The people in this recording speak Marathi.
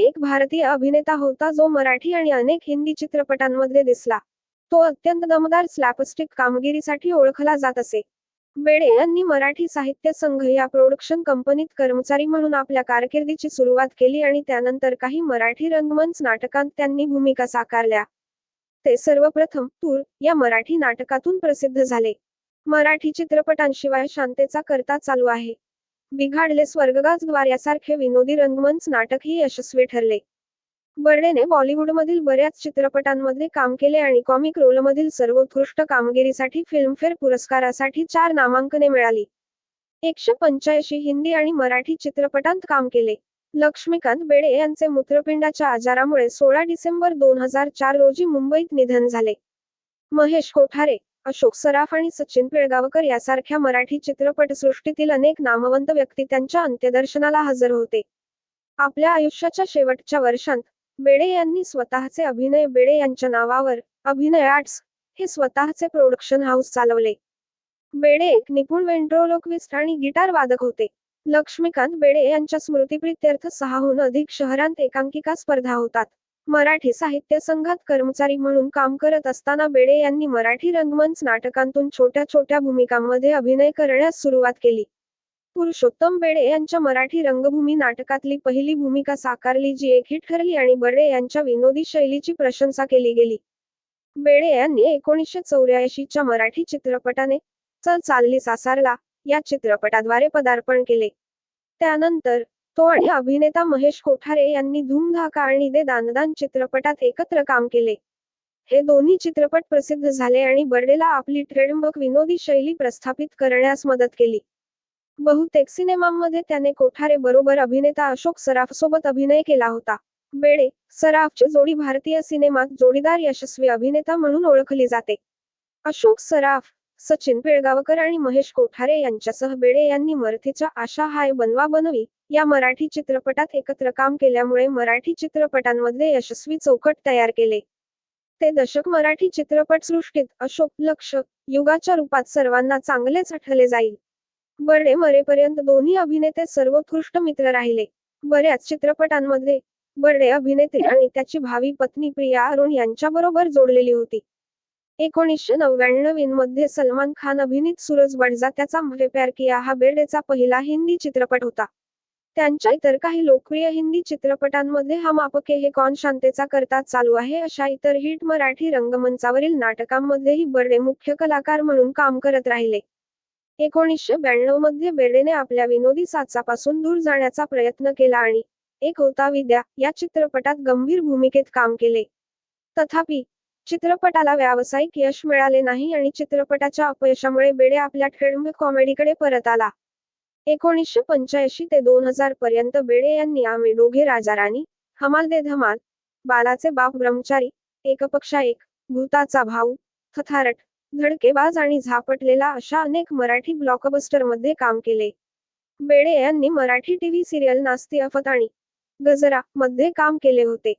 एक भारतीय अभिनेता होता जो मराठी आणि अनेक हिंदी चित्रपटांमध्ये दिसला. तो अत्यंत दमदार स्लॅपस्टिक कामगिरीसाठी ओळखला जात असे. बेडे यांनी मराठी साहित्य संघ या प्रोडक्शन कंपनीत कर्मचारी म्हणून आपल्या कारकिर्दीची सुरुवात केली आणि त्यानंतर काही मराठी रंगमंच नाटकांत त्यांनी भूमिका साकारल्या. ते सर्वप्रथम तूर या मराठी नाटकातून प्रसिद्ध झाले. मराठी चित्रपटांशिवाय शांतेचा करता चालू आहे. बिघाडले स्वर्गगाज यासारखे विनोदी रंगमंच नाटकही यशस्वी ठरले. बर्डेने बॉलिवूडमधील बऱ्याच चित्रपटांमध्ये काम केले आणि कॉमिक रोलमधील सर्वोत्कृष्ट कामगिरीसाठी फिल्मफेअर पुरस्कारासाठी चार नामांकने मिळाली. एकशे पंच्याऐंशी हिंदी आणि मराठी चित्रपटांत काम केले. लक्ष्मीकांत बेडे यांचे मूत्रपिंडाच्या आजारामुळे सोळा डिसेंबर दोन हजार चार रोजी मुंबईत निधन झाले. महेश कोठारे अशोक सराफ आणि सचिन पिळगावकर यासारख्या मराठी चित्रपटसृष्टीतील अनेक नामवंत व्यक्ती त्यांच्या अंत्यदर्शनाला हजर होते. आपल्या आयुष्याच्या शेवटच्या वर्षांत बेडे यांनी स्वतःचे अभिनय बेडे यांच्या नावावर अभिनय आर्ट्स हे स्वतःचे प्रोडक्शन हाऊस चालवले. बेडे एक निपुण वेंट्रोलोक्विस्ट आणि गिटार वादक होते. लक्ष्मीकांत बेडे यांच्या स्मृतीप्रित्यर्थ सहाहून अधिक शहरांत एकांकिका स्पर्धा होतात. मराठी साहित्य संघात कर्मचारी म्हणून काम करत असताना बेडे यांनी मराठी रंगमंच नाटकांतून छोट्या छोट्या भूमिकांमध्ये अभिनय करण्यास सुरुवात केली. पुरुषोत्तम बेडे यांच्या मराठी रंगभूमी नाटकातली पहिली भूमिका साकारली जी एक हिट ठरली आणि बडे यांच्या विनोदी शैलीची प्रशंसा केली गेली. बेडे यांनी एकोणीसशे चौऱ्याऐंशीच्या मराठी चित्रपटाने चल चालली सासारला या चित्रपटाद्वारे पदार्पण केले. त्यानंतर तो आणि अभिनेता महेश कोठारे यांनी धूमधाका आणि दे दानदान चित्रपटात एकत्र काम केले. हे दोन्ही चित्रपट प्रसिद्ध झाले आणि बर्डेला आपली ट्रेडमक विनोदी शैली प्रस्थापित करण्यास मदत केली. बहुतेक सिनेमांमध्ये त्याने कोठारे बरोबर अभिनेता अशोक सराफ सोबत अभिनय केला होता. बेडे सराफची जोडी भारतीय सिनेमात जोडीदार यशस्वी अभिनेता म्हणून ओळखली जाते. अशोक सराफ सचिन पिळगावकर आणि महेश कोठारे यांच्यासह बेडे यांनी मराठीच्या आशा हाय बनवा बनवी या मराठी चित्रपटात एकत्र काम केल्यामुळे मराठी चित्रपटांमध्ये यशस्वी चौकट तयार केले. ते दशक मराठी चित्रपटसृष्टीत अशोक लक्ष युगाच्या रूपात सर्वांना चांगलेच आठले जाईल. बर्डे मरेपर्यंत दोन्ही अभिनेते सर्वोत्कृष्ट मित्र राहिले. बऱ्याच चित्रपटांमध्ये बर्डे अभिनेत्री आणि त्याची भावी पत्नी प्रिया अरुण यांच्याबरोबर जोडलेली होती. एकोणीसशे नव्याण्णवमध्ये सलमान खान अभिनीत सूरज बडजा त्याचा मुझे प्यार किया हा बेर्डेचा पहिला हिंदी चित्रपट होता. त्यांच्या इतर काही लोकप्रिय हिंदी चित्रपटांमध्ये हम आपके हे कौन शांतेचा करता चालू आहे अशा इतर हिट मराठी रंगमंचावरील नाटकांमध्येही बर्डे मुख्य कलाकार म्हणून काम करत राहिले. एकोणीसशे ब्याण्णवमध्ये बेर्डेने आपल्या विनोदी साचापासून दूर जाण्याचा प्रयत्न केला आणि एक होता विद्या या चित्रपटात गंभीर भूमिकेत काम केले. तथापि चित्रपटाला व्यावसायिक यश मिळाले नाही आणि चित्रपटाच्या अपयशामुळे बेडे आपल्या ट्रेडम कॉमेडीकडे परत आला. एकोणीसशे पंच्याऐंशी ते दोन हजार पर्यंत बेडे यांनी आम्ही दोघे राजाराणी हमाल दे धमाल बालाचे बाप ब्रह्मचारी एकपक्षा एक भूताचा भाऊ थथारट धडकेबाज आणि झापटलेला अशा अनेक मराठी ब्लॉकबस्टरमध्ये काम केले. बेडे यांनी मराठी टीव्ही सिरियल नास्ती अफत आणि गजरा मध्ये काम केले होते.